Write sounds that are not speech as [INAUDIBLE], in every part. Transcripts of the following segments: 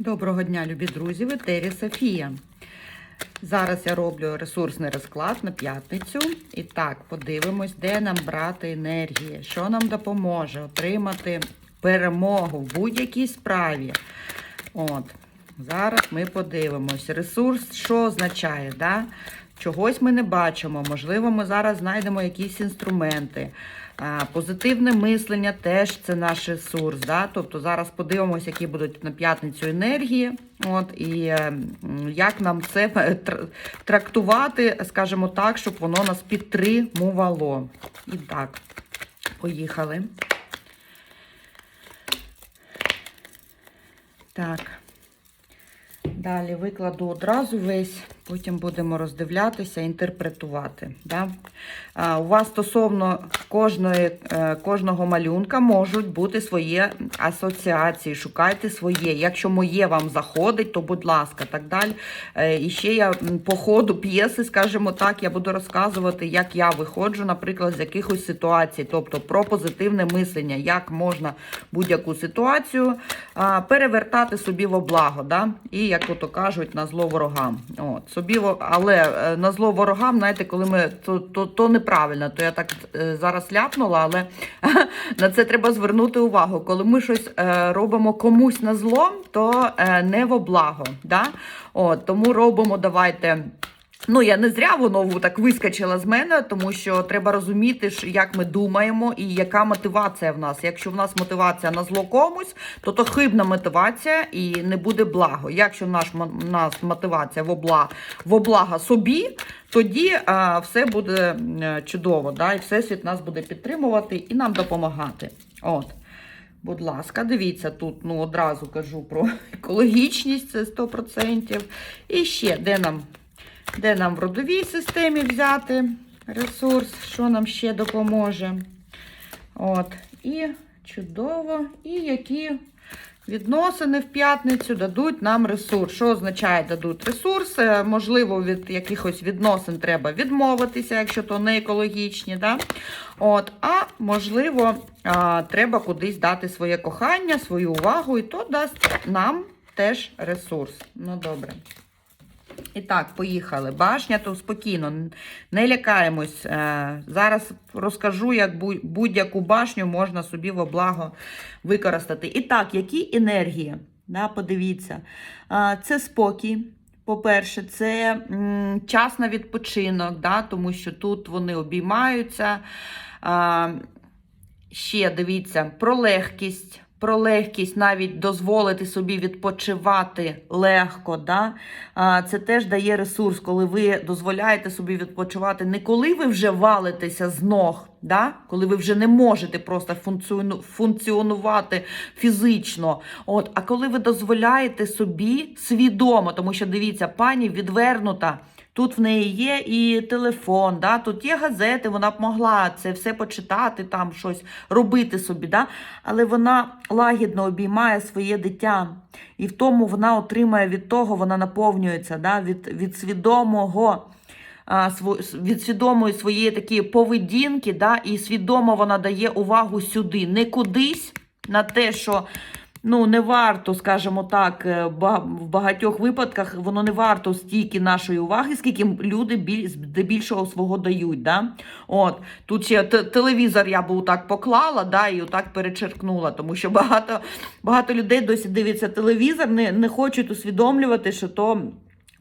Доброго дня, любі друзі! В етері Софія. Зараз я роблю ресурсний розклад на п'ятницю. І так, подивимось, де нам брати енергії, що нам допоможе отримати перемогу в будь-якій справі. От, зараз ми подивимось. Ресурс що означає? Да? Чогось ми не бачимо. Можливо, ми зараз знайдемо якісь інструменти. Позитивне мислення теж це наш ресурс. Да? Тобто зараз подивимося, які будуть на п'ятницю енергії. От, І е, як нам це трактувати, скажімо так, щоб воно нас підтримувало. І так, поїхали. Так. Далі викладу одразу весь, потім будемо роздивлятися, інтерпретувати. Да? У вас стосовно кожної, е, кожного малюнка можуть бути свої асоціації. Шукайте своє. Якщо моє вам заходить, то будь ласка, так далі. Е, і ще я по ходу п'єси, скажімо так, я буду розказувати, як я виходжу, наприклад, з якихось ситуацій, тобто про позитивне мислення, як можна будь-яку ситуацію перевертати собі во благо. Да? І як то кажуть, на зло ворогам. От, собі, але е, на зло ворогам, знаєте, коли ми то, то, то неправильно, то я так е, зараз ляпнула, але [LAUGHS] на це треба звернути увагу. Коли ми щось е, робимо комусь на зло, то не во благо. Да? От, тому робимо, давайте. Ну, я не зря воно так вискочило з мене, тому що треба розуміти, як ми думаємо і яка мотивація в нас. Якщо в нас мотивація на зло комусь, то то хибна мотивація і не буде благо. Якщо м- нас мотивація в обла, в блага собі, тоді а, все буде чудово. Да? І всесвіт нас буде підтримувати і нам допомагати. От. Будь ласка, дивіться, тут ну, одразу кажу про [LAUGHS] екологічність, це 100%. І ще, де нам де нам в родовій системі взяти ресурс, що нам ще допоможе. От. І чудово. І які відносини в п'ятницю дадуть нам ресурс. Що означає дадуть ресурс? Е, Можливо, від якихось відносин треба відмовитися, якщо то не екологічні. Да? От. А можливо, треба кудись дати своє кохання, свою увагу, і то дасть нам теж ресурс. Ну, добре. І так, поїхали. Башня, то спокійно, не лякаємось. Е, Зараз розкажу, як будь-яку башню можна собі во благо використати. І так, які енергії? Да, подивіться. Е, Це спокій. По-перше, це час на відпочинок, да, тому що тут вони обіймаються. Е, Ще дивіться про легкість. Про легкість навіть дозволити собі відпочивати легко. Да? Це теж дає ресурс, коли ви дозволяєте собі відпочивати не коли ви вже валитеся з ног, да? коли ви вже не можете просто функціонувати фізично. От, а коли ви дозволяєте собі свідомо, тому що дивіться, пані відвернута. Тут в неї є і телефон, да? тут є газети, вона б могла це все почитати, там щось робити собі. Да? Але вона лагідно обіймає своє дитя. І в тому вона отримає від того, вона наповнюється да? від, від свідомого. Від свідомої своєї такої поведінки, да, і свідомо вона дає увагу сюди, не кудись на те, що ну, не варто, скажімо так, е, в багатьох випадках воно не варто стільки нашої уваги, скільки люди біль, здебільшого свого дають. Да? От, тут ще те- телевізор я би так поклала да, і отак перечеркнула, тому що багато, багато людей досі дивляться телевізор, не, не хочуть усвідомлювати, що то.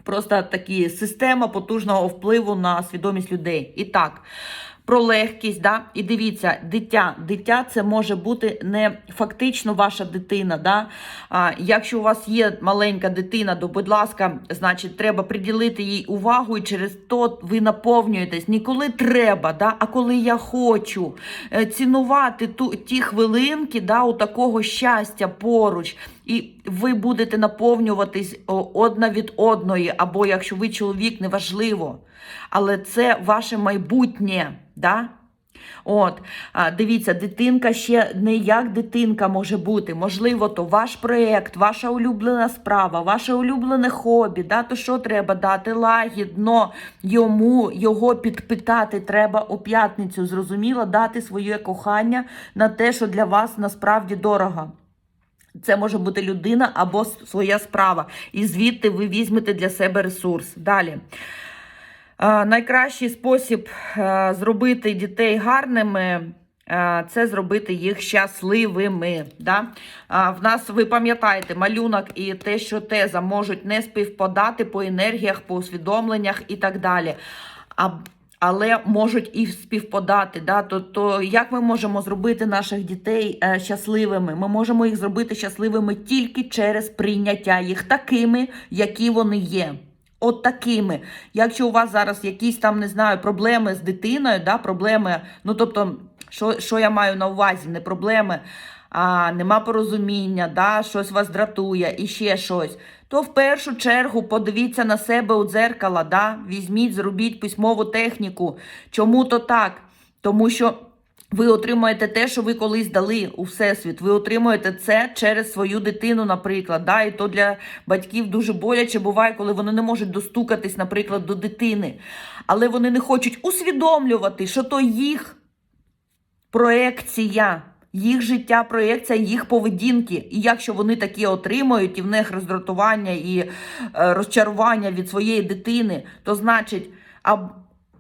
Просто такі система потужного впливу на свідомість людей. І так, про легкість, да? і дивіться, дитя. Дитя це може бути не фактично ваша дитина. Да? А, якщо у вас є маленька дитина, то, будь ласка, значить, треба приділити їй увагу, і через то ви наповнюєтесь не коли треба, да? а коли я хочу Е, цінувати ту, ті хвилинки да, у такого щастя поруч. І ви будете наповнюватись одна від одної, або якщо ви чоловік, неважливо. Але це ваше майбутнє. Да? От, дивіться, дитинка ще не як дитинка може бути. Можливо, то ваш проєкт, ваша улюблена справа, ваше улюблене хобі. Да? То що треба дати лагідно йому, його підпитати треба у п'ятницю. Зрозуміло, дати своє кохання на те, що для вас насправді дорого. Це може бути людина або своя справа. І звідти ви візьмете для себе ресурс. Далі. Найкращий спосіб е, зробити дітей гарними. е, Це зробити їх щасливими. Да? В нас, ви пам'ятаєте, малюнок і те, що теза можуть не співпадати по енергіях, по усвідомленнях і так далі. А, але можуть і співпадати. Да? То, то як ми можемо зробити наших дітей е, щасливими? Ми можемо їх зробити щасливими тільки через прийняття їх такими, які вони є. От такими. Якщо у вас зараз якісь там, не знаю, проблеми з дитиною, да, проблеми, ну тобто, що, що я маю на увазі, не проблеми, а нема порозуміння, да, щось вас дратує і ще щось, то в першу чергу подивіться на себе у дзеркало, да, візьміть, зробіть письмову техніку. Чому то так? Тому що ви отримуєте те, що ви колись дали у всесвіт. Ви отримуєте це через свою дитину, наприклад. Да? І то для батьків дуже боляче буває, коли вони не можуть достукатись, наприклад, до дитини. Але вони не хочуть усвідомлювати, що то їх проекція. Їх життя, проєкція, їх поведінки. І якщо вони такі отримують, і в них роздратування і е, розчарування від своєї дитини, то значить, а,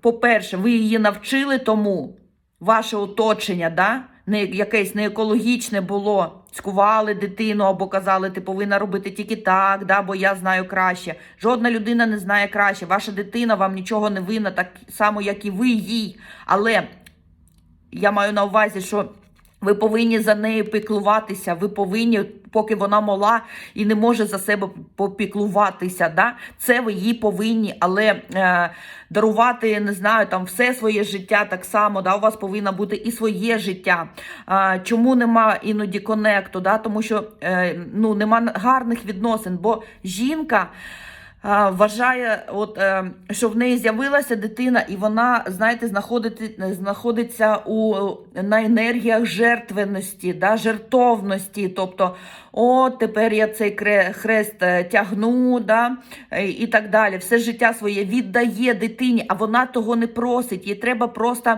по-перше, ви її навчили тому, ваше оточення, да? не якесь не екологічне було, цькували дитину або казали, ти повинна робити тільки так, да? бо я знаю краще. Жодна людина не знає краще. Ваша дитина вам нічого не винна, так само, як і ви їй. Але я маю на увазі, що ви повинні за нею піклуватися. Ви повинні, поки вона мала і не може за себе попіклуватися. Да? Це ви їй повинні, але е, дарувати, не знаю, там все своє життя так само. Да? У вас повинно бути і своє життя. Е, чому нема іноді конекту? Да? Тому що е, ну, нема гарних відносин, бо жінка. А, Вважає, от, е, що в неї з'явилася дитина, і вона, знаєте, знаходиться у, на енергіях жертвеності, да, жертовності. Тобто, о, тепер я цей хрест е, тягну, да, е, і так далі. Все життя своє віддає дитині, а вона того не просить. Їй треба просто.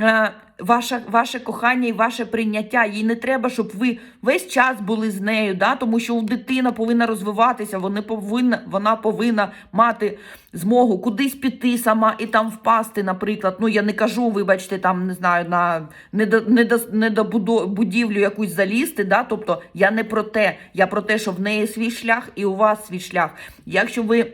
Е, Ваше, ваше кохання і ваше прийняття. Їй не треба, щоб ви весь час були з нею, да? тому що дитина повинна розвиватися, вони повинна, вона повинна мати змогу кудись піти сама і там впасти, наприклад. Ну, я не кажу, вибачте, там не знаю, на недо, недо, недобудо- якусь залізти. Да? Тобто я не про те, я про те, що в неї свій шлях і у вас свій шлях. Якщо ви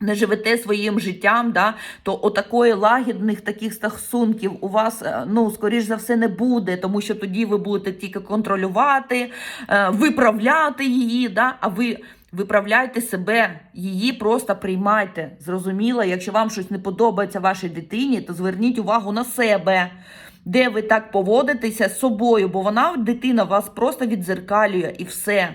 не живете своїм життям, да, то отакої лагідних таких стосунків у вас, е, ну, скоріш за все, не буде, тому що тоді ви будете тільки контролювати, е, виправляти її, да, а ви виправляйте себе, її просто приймайте. Зрозуміло, якщо вам щось не подобається вашій дитині, то зверніть увагу на себе. Де ви так поводитеся з собою, бо вона, дитина, вас просто відзеркалює і все.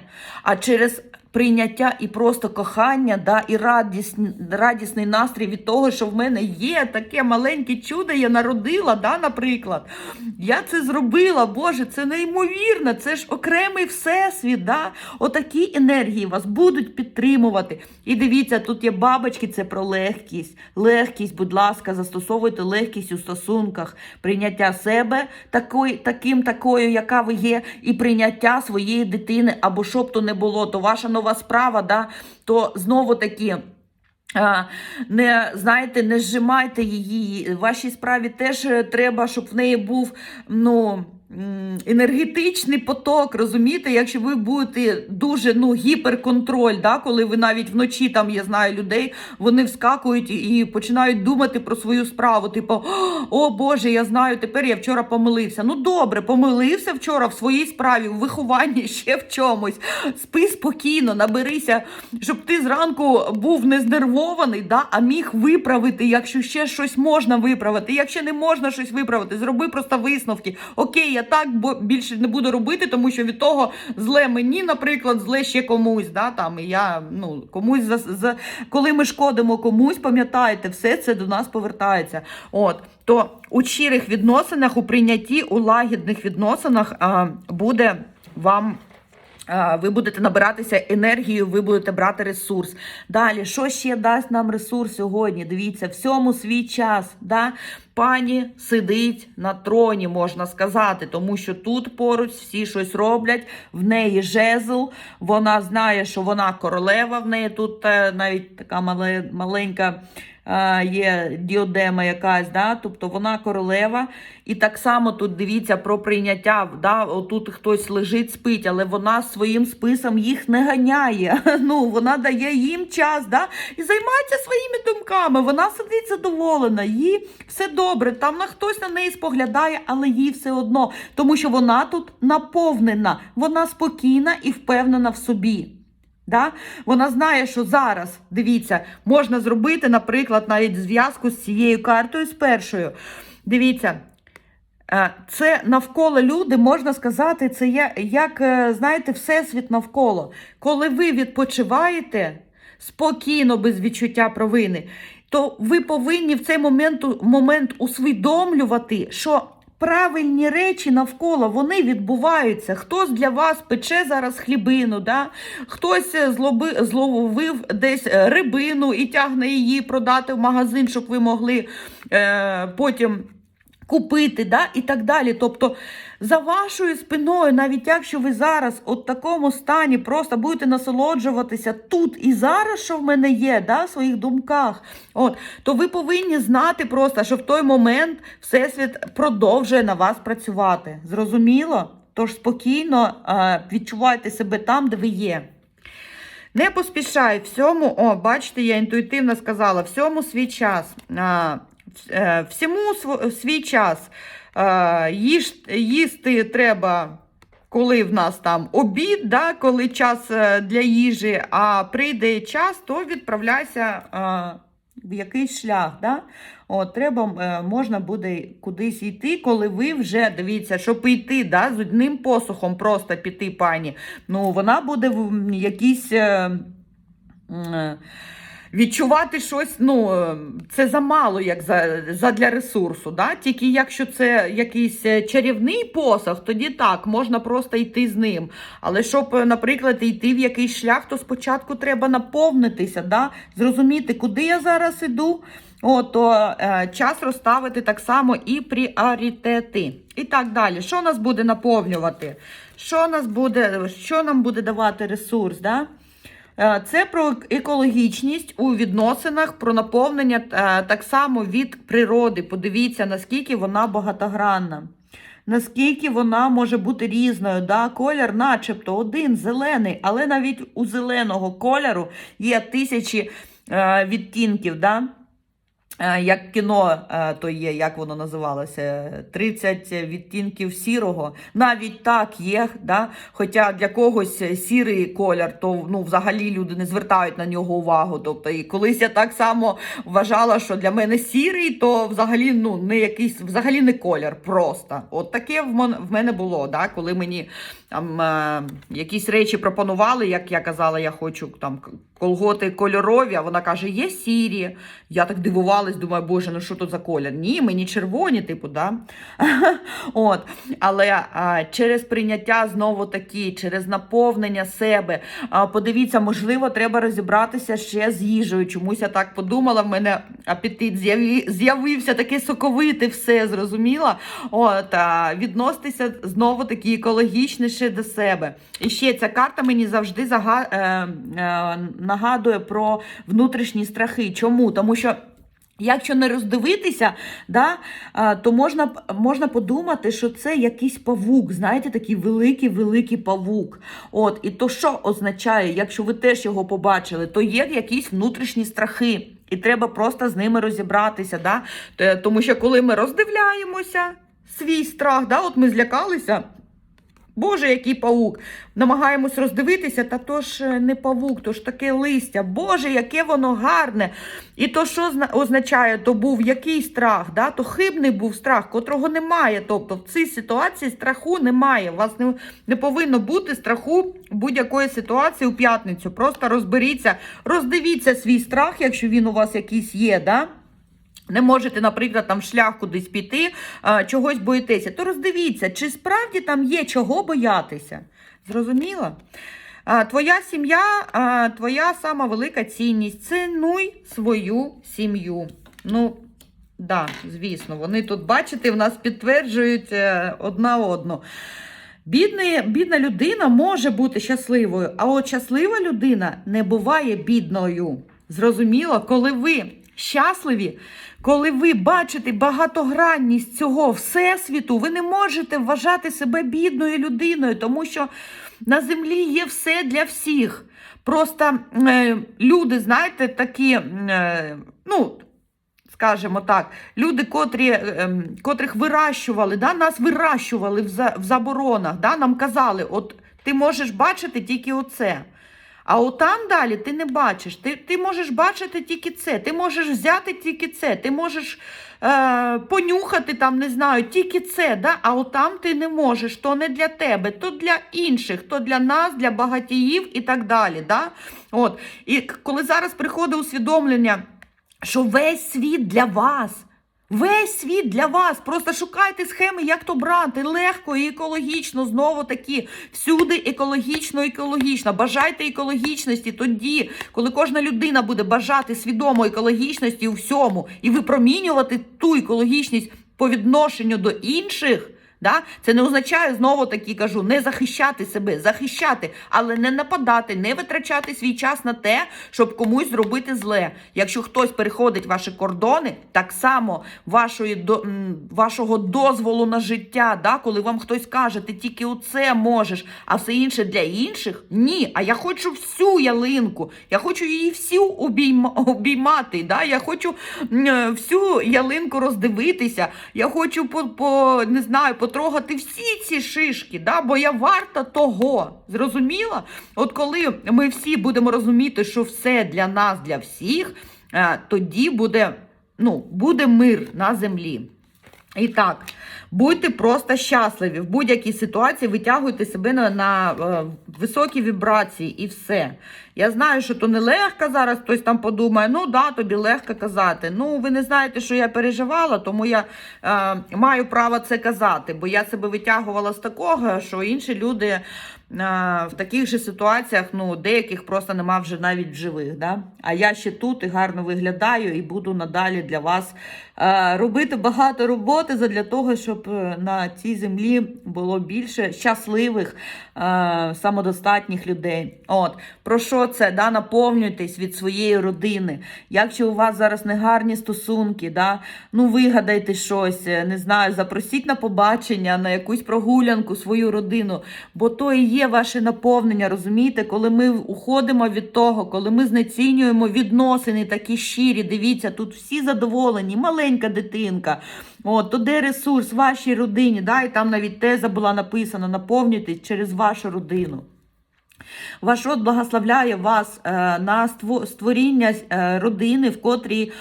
А через прийняття і просто кохання, да, і радісний, радісний настрій від того, що в мене є таке маленьке чудо, я народила, да, наприклад. Я це зробила, Боже, це неймовірно, це ж окремий всесвіт. Да? Отакі енергії вас будуть підтримувати. І дивіться, тут є бабочки, це про легкість. Легкість, будь ласка, застосовуйте легкість у стосунках, прийняття себе такої, таким, такою, яка ви є, і прийняття своєї дитини, або що б то не було, то ваша нова справа, да, то знову таки. Не знаєте, не зжимайте її. Вашій справі теж треба, щоб в неї був ну, енергетичний поток. Розумієте, якщо ви будете дуже ну, гіперконтроль, да, коли ви навіть вночі там я знаю людей, вони вскакують і починають думати про свою справу. Типу, о Боже, я знаю, тепер я вчора помилився. Ну добре, помилився вчора в своїй справі, в вихованні [LAUGHS] ще в чомусь. Спи спокійно, наберися, щоб ти зранку був не знервований, да, а міг виправити, якщо ще щось можна виправити. Якщо не можна щось виправити, зроби просто висновки. Окей, я так більше не буду робити, тому що від того зле мені, наприклад, зле ще комусь. Да, там, і я ну, комусь за, за коли ми шкодимо комусь, пам'ятаєте, все це до нас повертається. От то у щирих відносинах, у прийнятті, у лагідних відносинах а, буде вам. Ви будете набиратися енергію, ви будете брати ресурс. Далі, що ще дасть нам ресурс сьогодні? Дивіться, всьому свій час. Да? Пані сидить на троні, можна сказати, тому що тут поруч всі щось роблять, в неї жезл, вона знає, що вона королева, в неї тут е, навіть така маленька е, є діодема якась, да? тобто вона королева. І так само тут дивіться про прийняття. Да? Отут хтось лежить, спить, але вона своїм списом їх не ганяє. [LAUGHS] Ну, Вона дає їм час да? і займається своїми думками. Вона сидить задоволена, їй все добре. Там на хтось на неї споглядає, але їй все одно, тому що вона тут наповнена, вона спокійна і впевнена в собі. Да? Вона знає, що зараз, дивіться, можна зробити, наприклад, навіть зв'язку з цією картою, з першою. Дивіться, е, це навколо люди, можна сказати, це як, е, знаєте, всесвіт навколо. Коли ви відпочиваєте спокійно, без відчуття провини, то ви повинні в цей момент, момент усвідомлювати, що правильні речі навколо вони відбуваються. Хтось для вас пече зараз хлібину, да? хтось е, злоби, зловив десь е, рибину і тягне її продати в магазин, щоб ви могли е, потім. Купити, да, і так далі. Тобто за вашою спиною, навіть якщо ви зараз от такому стані просто будете насолоджуватися тут і зараз, що в мене є, да, в своїх думках, от, то ви повинні знати просто, що в той момент Всесвіт продовжує на вас працювати. Зрозуміло? Тож спокійно відчувайте себе там, де ви є. Не поспішай всьому, о, бачите, я інтуїтивно сказала, всьому свій час. Е, всьому свій час. Їж, їсти треба, коли в нас там обід, да, коли час е, для їжі, а прийде час, то відправляйся в якийсь шлях. Да? От, треба, е, можна буде кудись йти, коли ви вже дивіться, щоб йти да, з одним посухом просто піти, пані. Ну, вона буде в якійсь. е, Відчувати щось, ну, е, це замало, як за, задля ресурсу. Да? Тільки якщо це якийсь е, чарівний посох, тоді так, можна просто йти з ним. Але щоб, е, наприклад, йти в якийсь шлях, то спочатку треба наповнитися, да? зрозуміти, куди я зараз іду. О, то е, час розставити так само і пріоритети. І так далі. Що нас буде наповнювати? Що, нас буде, що нам буде давати ресурс? Да? Е, Це про екологічність у відносинах, про наповнення е, так само від природи. Подивіться, наскільки вона багатогранна. Наскільки вона може бути різною, да? колір, начебто один зелений, але навіть у зеленого кольору є тисячі е, відтінків. Да? Е, Як кіно е, то є, як воно називалося, 30 відтінків сірого. Навіть так є. Да? Хоча для когось сірий колір, то ну, взагалі люди не звертають на нього увагу. Тобто, і колись я так само вважала, що для мене сірий, то взагалі ну, не якийсь, взагалі не колір, просто. От таке в мене було, да? коли мені там е, якісь речі пропонували, як я казала, я хочу там колготи кольорові, а вона каже, є сірі. Я так дивувалась, думаю, боже, ну що тут за колір? Ні, мені червоні, типу, да. [LAUGHS] От. Але а, через прийняття знову таки, через наповнення себе. А, подивіться, можливо, треба розібратися ще з їжею. Чомусь я так подумала, в мене апетит з'явився такий соковитий, все зрозуміла. От, а, відноситися знову таки екологічніше до себе. І ще ця карта мені завжди зага... е, е, нагадує про внутрішні страхи. Чому? Тому що. Якщо не роздивитися, да, то можна, можна подумати, що це якийсь павук, знаєте, такий великий-великий павук. От, і то що означає, якщо ви теж його побачили, то є якісь внутрішні страхи, і треба просто з ними розібратися. Да? Тому що коли ми роздивляємося свій страх, да, от ми злякалися. Боже, який павук. Намагаємось роздивитися, та то ж е, не павук, то ж таке листя. Боже, яке воно гарне. І то що зна- означає, то був який страх, да? то хибний був страх, котрого немає. Тобто в цій ситуації страху немає. У вас не, не повинно бути страху будь-якої ситуації у п'ятницю. Просто розберіться, роздивіться свій страх, якщо він у вас якийсь є. Да? Не можете, наприклад, там шлях кудись піти, чогось боїтеся, то роздивіться, чи справді там є чого боятися. Зрозуміло? Твоя сім'я, твоя сама велика цінність. Цінуй свою сім'ю. Ну, Да, звісно, вони тут, бачите, в нас підтверджують е, одна одну. Бідний, бідна людина може бути щасливою, а от щаслива людина не буває бідною. Зрозуміло, коли ви щасливі, коли ви бачите багатогранність цього всесвіту, ви не можете вважати себе бідною людиною, тому що на землі є все для всіх. Просто е, люди, знаєте, такі, е, ну, скажімо так, люди, котрі, ем, котрих вирощували, да, нас вирощували в, за, в заборонах, да, нам казали, от ти можеш бачити тільки оце. А от там далі ти не бачиш. Ти, ти можеш бачити тільки це, ти можеш взяти тільки це, ти можеш е, понюхати там, не знаю, тільки це. Да? А от там ти не можеш, то не для тебе, то для інших, то для нас, для багатіїв і так далі. Да? От. І коли зараз приходить усвідомлення, що весь світ для вас. Весь світ для вас. Просто шукайте схеми, як то брати. Легко і екологічно. Знову таки, всюди екологічно, екологічно. Бажайте екологічності тоді, коли кожна людина буде бажати свідомо екологічності у всьому і випромінювати ту екологічність по відношенню до інших. Да? Це не означає знову таки кажу, не захищати себе, захищати, але не нападати, не витрачати свій час на те, щоб комусь зробити зле. Якщо хтось переходить ваші кордони, так само вашої вашого дозволу на життя, да? коли вам хтось каже, ти тільки оце можеш, а все інше для інших. Ні, а я хочу всю ялинку, я хочу її всю обійма, обіймати. Да? Я хочу всю ялинку роздивитися. Я хочу по, по не знаю, потрогати всі ці шишки, да? бо я варта того. Зрозуміла? От коли ми всі будемо розуміти, що все для нас, для всіх, е, тоді буде, ну, буде мир на землі. І так, будьте просто щасливі в будь-якій ситуації, витягуйте себе на, на е, високі вібрації і все. Я знаю, що то нелегко зараз, хтось там подумає, ну да, тобі легко казати. Ну, ви не знаєте, що я переживала, тому я е, маю право це казати, бо я себе витягувала з такого, що інші люди е, в таких же ситуаціях, ну, деяких просто нема вже навіть в живих. Да? А я ще тут і гарно виглядаю, і буду надалі для вас е, робити багато роботи задля того, щоб е, на цій землі було більше щасливих, е, самодостатніх людей. От про що це? Да? Наповнюйтесь від своєї родини. Якщо у вас зараз негарні стосунки, да? ну вигадайте щось, е, не знаю, запросіть на побачення, на якусь прогулянку свою родину, бо то і є ваше наповнення, розумієте, коли ми уходимо від того, коли ми знецінюємо відносини такі щирі, дивіться, тут всі задоволені, маленька дитинка. От, то де ресурс вашій родині, да? і там навіть теза була написана, наповнюйтесь через вашу родину. Ваш род благословляє вас е, на ство- створіння е, родини, в котрій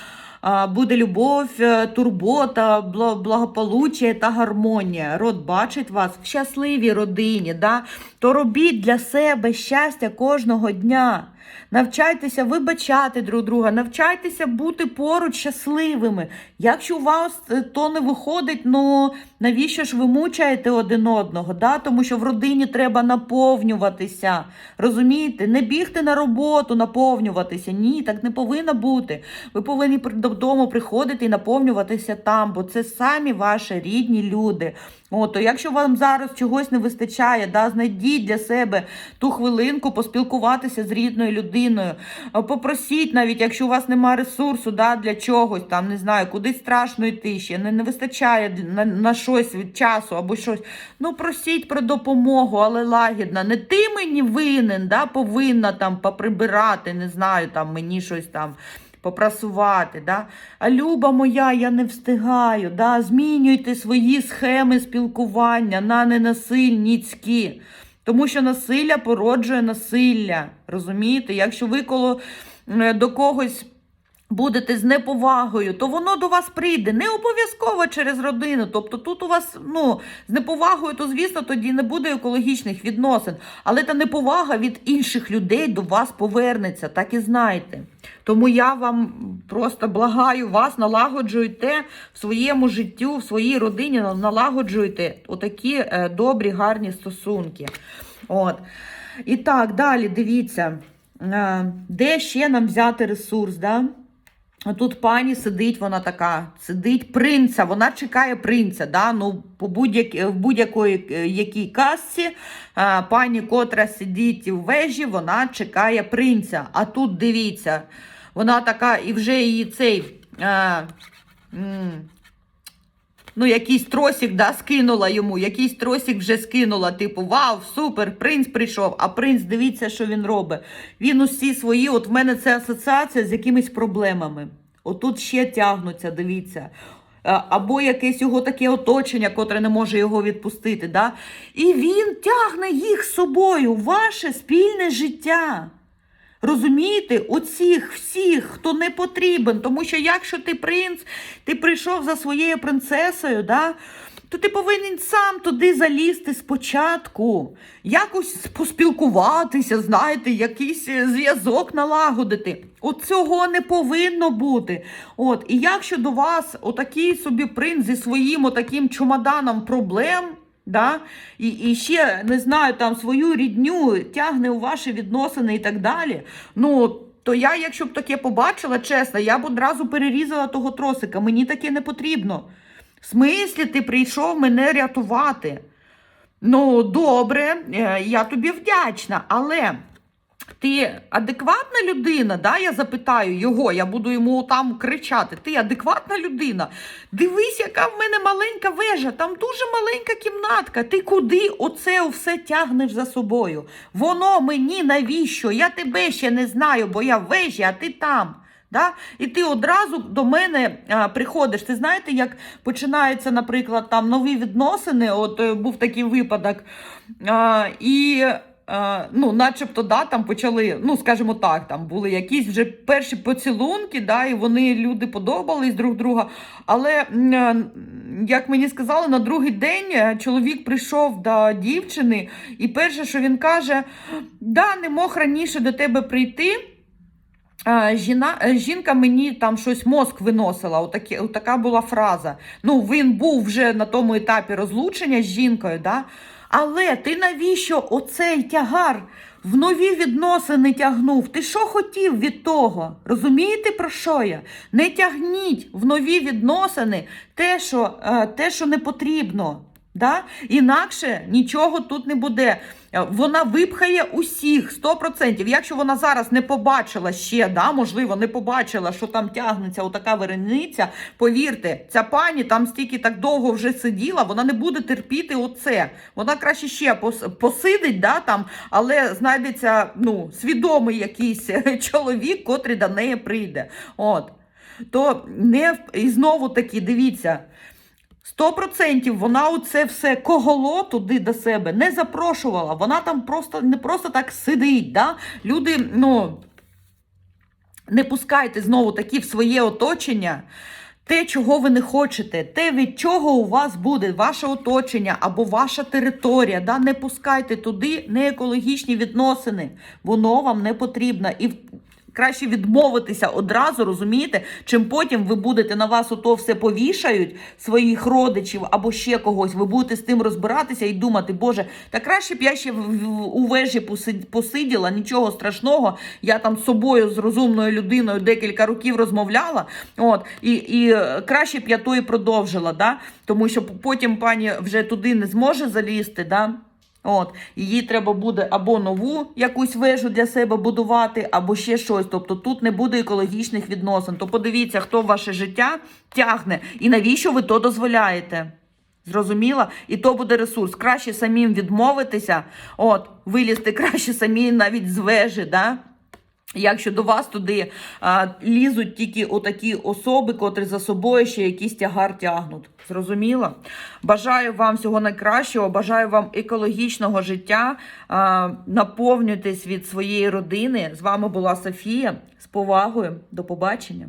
е, буде любов, турбота, бла- благополуччя та гармонія. Род бачить вас в щасливій родині. Да? То робіть для себе щастя кожного дня. Навчайтеся вибачати друг друга, навчайтеся бути поруч щасливими. Якщо у вас е, то не виходить, ну навіщо ж ви мучаєте один одного? Да? Тому що в родині треба наповнюватися. Розумієте? Не бігти на роботу, наповнюватися. Ні, так не повинно бути. Ви повинні додому приходити і наповнюватися там, бо це самі ваші рідні люди. От, якщо вам зараз чогось не вистачає, да, знайдіть для себе ту хвилинку поспілкуватися з рідною людиною. Попросіть навіть, якщо у вас немає ресурсу да, для чогось, там не знаю, кудись страшно йти ще, не, не вистачає на, на щось від часу або щось. Ну просіть про допомогу, але лагідно. Не ти мені винен, да, повинна там поприбирати, не знаю, там мені щось там попрасувати. Да? А люба моя, я не встигаю. Да? Змінюйте свої схеми спілкування на ненасильницькі. Тому що насилля породжує насилля. Розумієте? Якщо ви коло е, до когось. Будете з неповагою, то воно до вас прийде. Не обов'язково через родину. Тобто тут у вас ну, з неповагою, то звісно, тоді не буде екологічних відносин. Але та неповага від інших людей до вас повернеться, так і знайте. Тому я вам просто благаю вас, налагоджуйте в своєму життю, в своїй родині, налагоджуйте отакі е, добрі, гарні стосунки. От. І так, далі дивіться, е, де ще нам взяти ресурс. Да? Тут пані сидить, вона така, сидить принця, вона чекає принця. Да? Ну, по будь-як, в будь-якої е, якій касці а, пані, котра сидить в вежі, вона чекає принця. А тут дивіться, вона така, і вже її цей. А, м, Ну, якийсь тросик да, скинула йому, якийсь тросик вже скинула, типу, вау, супер, принц прийшов. А принц, дивіться, що він робить. Він усі свої, от в мене це асоціація з якимись проблемами. Отут ще тягнуться, дивіться. Або якесь його таке оточення, котре не може його відпустити. Да? І він тягне їх з собою, ваше спільне життя. Розумієте, оцих всіх, хто не потрібен. Тому що якщо ти принц, ти прийшов за своєю принцесою, да, то ти повинен сам туди залізти спочатку, якось поспілкуватися, знаєте, якийсь е, зв'язок налагодити. От цього не повинно бути. От, І якщо до вас отакий собі принц зі своїм отаким чемоданом проблем. Да? І, і ще не знаю, там свою рідню тягне у ваші відносини і так далі. Ну, то я, якщо б таке побачила, чесно, я б одразу перерізала того тросика. Мені таке не потрібно. В смислі, ти прийшов мене рятувати. Ну, добре, е, я тобі вдячна, але ти адекватна людина? Да? Я запитаю його, я буду йому там кричати. Ти адекватна людина? Дивись, яка в мене маленька вежа, там дуже маленька кімнатка. Ти куди оце все тягнеш за собою? Воно мені навіщо? Я тебе ще не знаю, бо я в вежі, а ти там. Да? І ти одразу до мене а, приходиш. Ти знаєте, як починаються, наприклад, там нові відносини. От е, був такий випадок. А, і ну, начебто, да, там почали, ну, скажімо так, там були якісь вже перші поцілунки, да, і вони люди подобались друг друга. Але, е, як мені сказали, на другий день е, чоловік прийшов до дівчини, і перше, що він каже, да, не мог раніше до тебе прийти. Жіна, е, жінка мені там щось мозк виносила, отакі, отака була фраза. Ну, він був вже на тому етапі розлучення з жінкою, да? Але ти навіщо оцей тягар в нові відносини тягнув? Ти що хотів від того? Розумієте, про що я? Не тягніть в нові відносини те, що, е, те, що не потрібно. Да? Інакше нічого тут не буде. Е, Вона випхає усіх 100%. Якщо вона зараз не побачила ще, да, можливо, не побачила, що там тягнеться отака верениця, повірте, ця пані там стільки так довго вже сиділа, вона не буде терпіти оце. Вона краще ще посидить, да, там, але знайдеться ну, свідомий якийсь [LAUGHS] чоловік, котрий до неї прийде. От. То не і знову таки, дивіться. Сто процентів вона оце все коголо туди до себе не запрошувала. Вона там просто не просто так сидить. Да? Люди, ну не пускайте знову таки в своє оточення. Те, чого ви не хочете, те, від чого у вас буде ваше оточення або ваша територія, да, не пускайте туди неекологічні відносини. Воно вам не потрібно. І краще відмовитися одразу, розумієте, чим потім ви будете на вас ото все повішають, своїх родичів або ще когось. Ви будете з тим розбиратися і думати, Боже, та краще б я ще у вежі посид- посиділа, нічого страшного. Я там з собою, з розумною людиною декілька років розмовляла. От, і, і е, краще б я то і продовжила, да? тому що потім пані вже туди не зможе залізти. Да? От, Її треба буде або нову якусь вежу для себе будувати, або ще щось. Тобто тут не буде екологічних відносин. То подивіться, хто ваше життя тягне і навіщо ви то дозволяєте. Зрозуміла? І то буде ресурс. Краще самим відмовитися, от, вилізти краще самі навіть з вежі, да? Якщо до вас туди а, лізуть тільки отакі особи, котрі за собою ще якийсь тягар тягнуть. Зрозуміло? Бажаю вам всього найкращого, бажаю вам екологічного життя. А, наповнюйтесь від своєї родини. З вами була Софія. З повагою. До побачення.